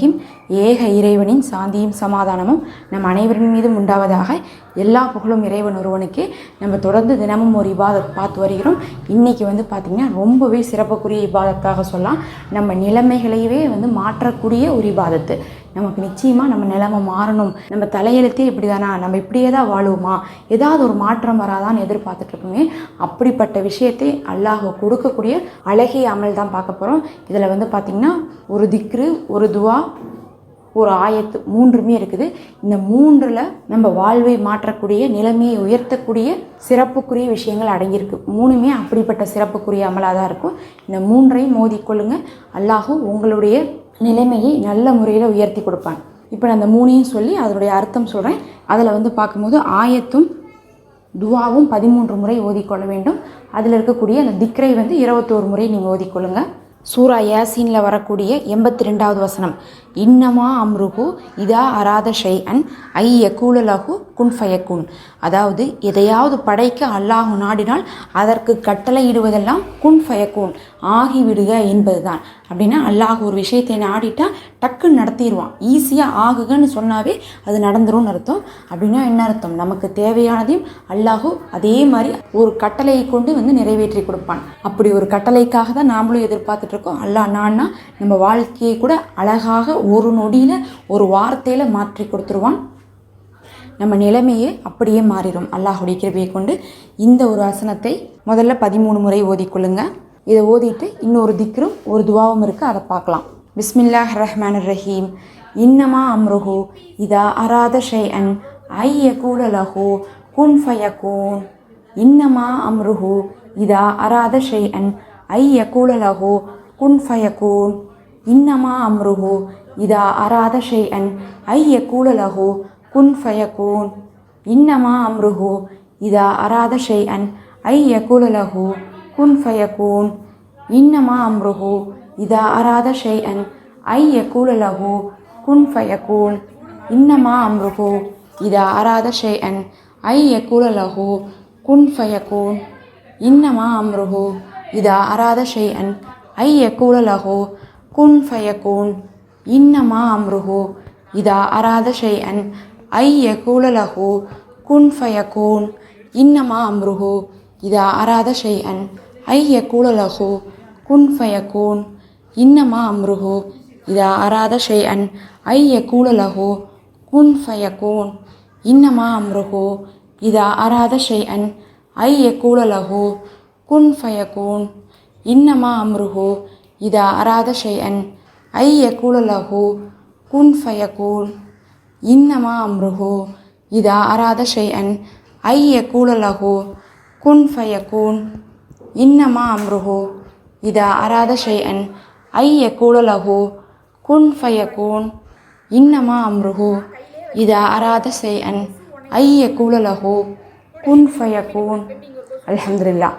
ரஹீம் ஏக இறைவனின் சாந்தியும் சமாதானமும் நம் அனைவரின் மீதும் உண்டாவதாக எல்லா புகழும் இறைவன் ஒருவனுக்கு. நம்ம தொடர்ந்து தினமும் ஒரு இபாதத் பார்த்து வருகிறோம். இன்றைக்கி வந்து பார்த்திங்கன்னா ரொம்பவே சிறப்புக்குரிய இபாதத்தாக சொல்லலாம். நம்ம நிலைமைகளையவே வந்து மாற்றக்கூடிய ஒரு இபாதத்து. நமக்கு நிச்சயமாக நம்ம நிலைமை மாறணும். நம்ம தலையெழுத்தே இப்படி தானா நம்ம இப்படியே தான் வாழுவோமா? ஏதாவது ஒரு மாற்றம் வராதான்னு எதிர்பார்த்துட்ருக்கோமே அப்படிப்பட்ட விஷயத்தை அல்லாஹ் கொடுக்கக்கூடிய அழகிய அமல் தான் பார்க்க போகிறோம் இதில் வந்து பார்த்திங்கன்னா ஒரு திக்ரு ஒரு துவா ஒரு ஆயத்து மூன்றுமே இருக்குது. இந்த மூன்றில் நம்ம வாழ்வை மாற்றக்கூடிய நிலைமையை உயர்த்தக்கூடிய சிறப்புக்குரிய விஷயங்கள் அடங்கியிருக்கு. மூணுமே அப்படிப்பட்ட சிறப்புக்குரிய அமலாக தான் இருக்கும். இந்த மூன்றையும் மோதிக்கொள்ளுங்க அல்லாஹும் உங்களுடைய நிலைமையை நல்ல முறையில் உயர்த்தி கொடுப்பான். இப்போ நான் அந்த மூணையும் சொல்லி அதனுடைய அர்த்தம் சொல்கிறேன் அதில் வந்து பார்க்கும்போது ஆயத்தும் துவாவும் பதிமூன்று முறை ஓதிக்கொள்ள வேண்டும். அதில் இருக்கக்கூடிய அந்த திக்ரை வந்து இருபத்தோரு முறை நீங்கள் ஓதிக்கொள்ளுங்க சூரா யாசீனில் வரக்கூடிய எண்பத்தி ரெண்டாவது வசனம். இன்னமா அம்ருகு இதா அராத ஷை அன் ஐ யகூலலகு குன் ஃபயக்குன் அதாவது எதையாவது படைக்க அல்லாஹு நாடினால் அதற்கு கட்டளையிடுவதெல்லாம் குன் ஃபயக்குன் ஆகிவிடுக என்பதுதான். அப்படின்னா அல்லாஹ் ஒரு விஷயத்தை நாடிட்டா டக்குன்னு நடத்திடுவான் ஈஸியாக ஆகுகன்னு சொன்னாவே அது நடந்துரும்னு அர்த்தம். அப்படின்னா என்ன அர்த்தம்? நமக்கு தேவையானதையும் அல்லாஹு அதே மாதிரி ஒரு கட்டளையை கொண்டு வந்து நிறைவேற்றி கொடுப்பான். அப்படி ஒரு கட்டளைக்காக தான் நாமளும் எதிர்பார்த்துட்டு இருக்கோம். அல்லாஹ் நான்னா நம்ம வாழ்க்கையை கூட அழகாக ஒரு நொடியில் ஒரு வார்த்தையில் மாற்றி கொடுத்துருவான். நம்ம நிலைமையே அப்படியே மாறிடும். அல்லாஹுடைய கிருபையை கொண்டு இந்த ஒரு ஆசனத்தை முதல்ல பதிமூணு முறை ஓதிக்கொள்ளுங்க இதை ஓதிட்டு இன்னொரு திக்ரும் ஒரு துவாவும் இருக்குது அதை பார்க்கலாம். பிஸ்மில்லாஹ் ரஹ்மான் ரஹீம். இன்னமா அம்ருஹு இதா அராத ஷை அன் ஐ யகூல குன் ஃபயகூன். இன்னமா அம்ருஹு இதா அராத ஷை அன் ஐ யகூல குன் ஃபயகூன். இன்னமா அம்ருஹு இதா அராத ஷை அன் ஐ யகூல குன் ஃபயகோன். இன்னமா அம்ருஹு இதா அராத ஷை அன் ஐ யகூல குன் ஃபயகோன். இன்னமா அம்ருஹு இதா அராத ஷை அன் ஐ யகூல குன் ஃபயகோன். இன்னமா அம்ருஹு இதா அராத ஷை அன் ஐ யகூல குன் ஃபயகோன். இன்னமா அம்ருஹு இதா அராத ஷை அன் ஐ யகூல குன் ஃபயகோன். இன்னமா அம்ருஹு இதா அராத ஷை அன் ஐ யகூல லஹு குன் ஃபயகூன் இன்னமா அம்ருஹு இதா அராத ஷை அன் ஐ யகூல லஹு குன் ஃபயகூன் இன்னமா அம்ருஹு இதா அராத ஷை அன் ஐ யகூல லஹு குன் ஃபயகூன் இன்னமா அம்ருஹு இதா அராத ஷை அன் ஐ யகூல லஹு குன் ஃபயகூன் இன்னமா அம்ருஹு இதா அராத ஷை ஐ யகூலலஹு குன் ஃபயகூன் இன்னமா அம்ருஹு இதா அராத ஷெயன் ஐ யகூலலஹு குன் ஃபயகூன் இன்னமா அம்ருஹு இதா அராத ஷெயன் ஐ யகூலலஹு குன் ஃபயகூன் இன்னமா அம்ருஹு இதா அராத ஷெயன் ஐ யகூலலஹு குன் ஃபயகூன் அலமதுல்லா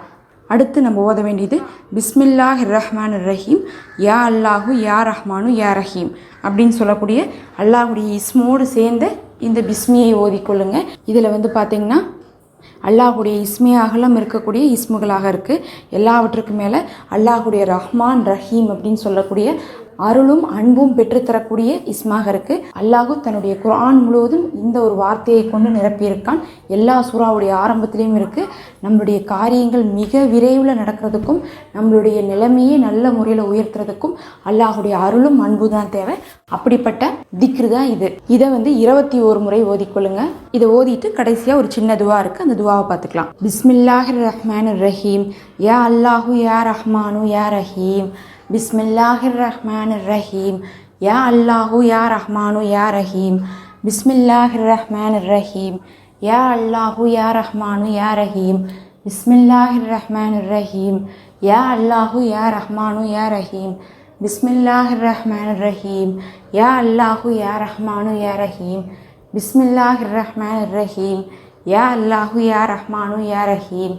அடுத்து நம்ம ஓத வேண்டியது பிஸ்மில்லாஹ் ரஹ்மான் ரஹீம் யா அல்லாஹு யா ரஹ்மானு யா ரஹீம். அப்படின்னு சொல்லக்கூடிய அல்லாஹுடைய இஸ்மோடு சேர்ந்த இந்த பிஸ்மியை ஓதிக்கொள்ளுங்க இதில் வந்து பார்த்தீங்கன்னா அல்லாஹுடைய இஸ்மே அகலம் இருக்கக்கூடிய இஸ்முகளாக இருக்குது எல்லாவற்றுக்கும் மேலே அல்லாஹுடைய ரஹ்மான் ரஹீம் அப்படின்னு சொல்லக்கூடிய அருளும் அன்பும் பெற்றுத்தரக்கூடிய இஸ்மாக இருக்கு அல்லாஹு தன்னுடைய குரான் முழுவதும் இந்த ஒரு வார்த்தையை கொண்டு நிரப்பியிருக்கான். எல்லா சூறாவுடைய ஆரம்பத்திலையும் இருக்கு. நம்மளுடைய காரியங்கள் மிக விரைவில் நடக்கிறதுக்கும் நம்மளுடைய நிலைமையை நல்ல முறையில் உயர்த்துறதுக்கும் அல்லாஹுடைய அருளும் அன்பு தான் தேவை. அப்படிப்பட்ட திக்ரு தான் இது. இதை வந்து இருபத்தி ஒரு முறை ஓதிக்கொள்ளுங்க இதை ஓதிட்டு கடைசியாக ஒரு சின்ன துவா இருக்குது அந்த துவாவை பார்த்துக்கலாம். பிஸ்மில்லாஹிர் ரஹ்மான் ரஹீம். யா அல்லாஹு யா ரஹ்மானு யா ரஹீம். பிஸ்மில்லாஹிர் ரஹ்மான் ரஹீம் யா அல்லாஹு யா ரஹ்மானு யா ரஹீம் பிஸ்மில்லாஹிர் ரஹ்மான் ரஹீம் யா அல்லாஹு யா ரஹ்மானு யா ரஹீம் பிஸ்மில்லாஹிர் ரஹ்மான் ரஹீம் யா அல்லாஹு யா ரஹ்மானு யா ரஹீம் பிஸ்மில்லாஹிர் ரஹ்மான் ரஹீம் யா அல்லாஹு யா ரஹ்மானு யா ரஹீம் பிஸ்மில்லாஹிர் ரஹ்மான் ரஹீம் யா அல்லாஹு யா ரஹ்மானு யா ரஹீம்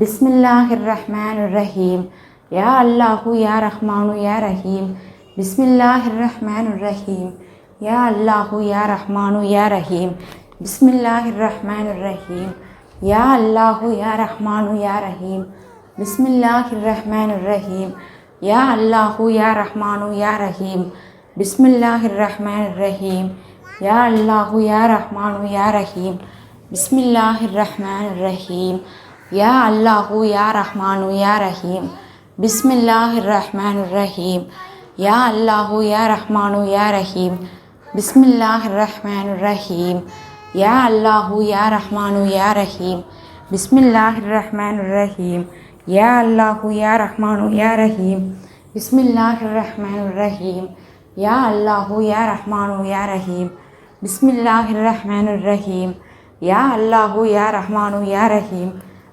பிஸ்மில்லாஹிர் ரஹ்மான் ரஹீம் யா அல்லாஹு யா ரஹ்மானு யா ரஹீம் பிஸ்மில்லாஹிர் ரஹ்மான் ரஹீம் யா அல்லாஹு யா ரஹ்மானு யா ரஹீம் பிஸ்மில்லாஹிர் ரஹ்மான் ரஹீம் யா அல்லாஹு யா ரஹ்மானு யா ரஹீம் பிஸ்மில்லாஹிர் ரஹ்மான் ரஹீம் யா அல்லாஹு யா ரஹ்மானு யா ரஹீம் பிஸ்மில்லாஹிர் ரஹ்மான் ரஹீம் யா அல்லாஹு யா ரஹ்மானு யா ரஹீம் பிஸ்மில்லாஹிர் ரஹ்மான் ரஹீம் யா அல்லாஹு யா ரஹ்மானு யா ரஹீம் بسم الله الرحمن الرحيم يا الله يا رحمن يا رحيم بسم الله الرحمن الرحيم يا الله يا رحمن يا رحيم بسم الله الرحمن الرحيم يا الله يا رحمن يا رحيم بسم الله الرحمن الرحيم يا الله يا رحمن يا رحيم بسم الله الرحمن الرحيم يا الله يا رحمن يا رحيم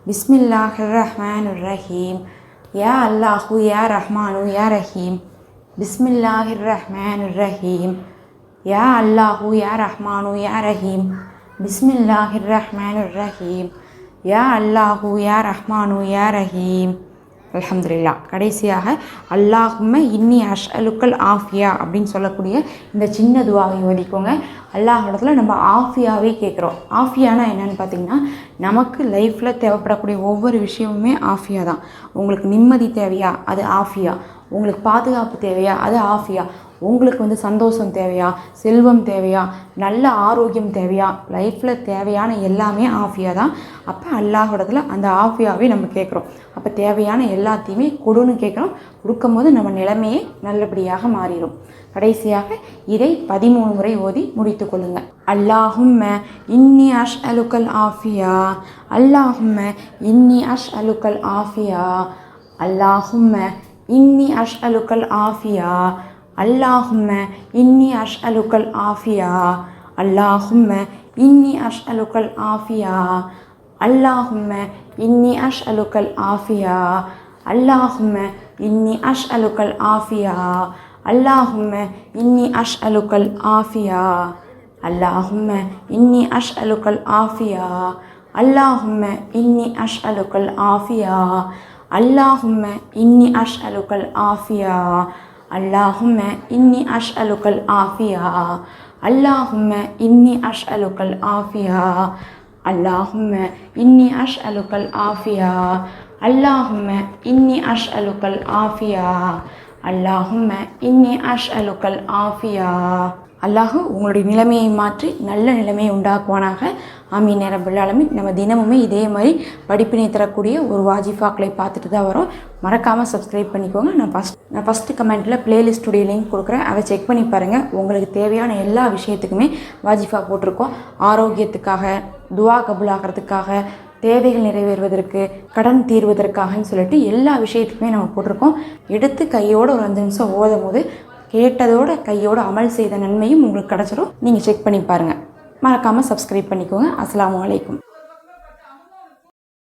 بسم الله الرحمن الرحيم يا الله يا رحمن يا رحيم. بسم الله الرحمن الرحيم. يا الله يا رحمن يا رحيم. بسم الله الرحمن الرحيم. يا الله يا رحمن يا رحيم. அலமதுல்லா கடைசியாக அல்லாஹும்ம இன்னி அஷ் அலுக்கல் ஆஃபியா அப்படின்னு சொல்லக்கூடிய இந்த சின்ன துவாவை ஓதிக்கோங்க. அல்லாஹ் நம்ம ஆஃபியாவே கேட்குறோம். ஆஃபியானா என்னன்னு பார்த்தீங்கன்னா நமக்கு லைஃப்பில் தேவைப்படக்கூடிய ஒவ்வொரு விஷயமுமே ஆஃபியா தான். உங்களுக்கு நிம்மதி தேவையா? அது ஆஃபியா. உங்களுக்கு பாதுகாப்பு தேவையா? அது ஆஃபியா. உங்களுக்கு வந்து சந்தோஷம் தேவையா? செல்வம் தேவையா? நல்ல ஆரோக்கியம் தேவையா? லைஃப்பில் தேவையான எல்லாமே ஆஃபியா தான் அப்போ அல்லாஹோடத்தில் அந்த ஆஃபியாவே நம்ம கேட்குறோம். அப்போ தேவையான எல்லாத்தையுமே கொடுன்னு கேட்குறோம். கொடுக்கும்போது நம்ம நிலைமையே நல்லபடியாக மாறிடும். கடைசியாக இதை பதிமூணு முறை ஓதி முடித்து கொள்ளுங்க. அல்லாஹும்ம இன்னி அஷ் அலுக்கல் ஆஃபியா. அல்லாஹும்ம இன்னி அஷ் அலுக்கல் ஆஃபியா. அல்லாஹும்ம இன்னி அஷ் அலுக்கல் ஆஃபியா. அல்லாஹும்ம இன்னி அஷ் அலுக்கல் ஆஃபியா. அல்லாஹும்ம இன்னி அஷ் அலுக்கல் ஆஃபியா. அல்லாஹும்ம இன்னி அஷ் அலுக்கல் ஆஃபியா. அல்லாஹும்ம இன்னி அஷ் அலுக்கல் ஆஃபியா. அல்லாஹும்ம இன்னி அஷ் அலுக்கல் ஆஃபியா. அல்லாஹும்ம இன்னி அஷ் அலுக்கல் ஆஃபியா. அல்லாஹும்ம இன்னி அஷ் அலுக்கல் ஆஃபியா. அல்லாஹும்ம இன்னி அஷ் அல்லாஹும்ம இன்னி அஷ் அலுக்கல் ஆஃபியா. அல்லாஹும்ம இன்னி அஷ் அலுக்கல் ஆஃபியா. அல்லாஹும்ம இன்னி அஷ் அலுக்கல் ஆஃபியா. அல்லாஹும்ம இன்னி அஷ் அலுக்கல் ஆஃபியா. அல்லாஹும்ம இன்னி அஷ் அலுக்கல் ஆஃபியா. அல்லாஹு உங்களுடைய நிலைமையை மாற்றி நல்ல நிலைமையை உண்டாக்குவானாக. ஆமீன் நேரபுல் ஆலமீன். நம்ம தினமுமே இதே மாதிரி படிப்பினை தரக்கூடிய ஒரு வாஜிஃபாக்களை பார்த்துட்டு தான் வரோம். மறக்காமல் சப்ஸ்கிரைப் பண்ணிக்கோங்க. நான் ஃபஸ்ட் நான் ஃபஸ்ட்டு கமெண்ட்டில் பிளேலிஸ்டுடைய லிங்க் கொடுக்குறேன். அதை செக் பண்ணி பாருங்கள் உங்களுக்கு தேவையான எல்லா விஷயத்துக்குமே வாஜிஃபா போட்டிருக்கோம். ஆரோக்கியத்துக்காக துவா கபுல் ஆகிறதுக்காக தேவைகள் நிறைவேறுவதற்கு கடன் தீர்வதற்காகன்னு சொல்லிட்டு எல்லா விஷயத்துக்குமே நம்ம போட்டிருக்கோம். எடுத்து கையோடு ஒரு அஞ்சு நிமிஷம் ஓதும் போது கேட்டதோட கையோட அமல் செய்த நன்மையும் உங்களுக்கு கிடச்சிரும். நீங்கள் செக் பண்ணி பாருங்கள் மறக்காமல் சப்ஸ்கிரைப் பண்ணிக்கோங்க. அஸ்லாம் அலைக்கும்.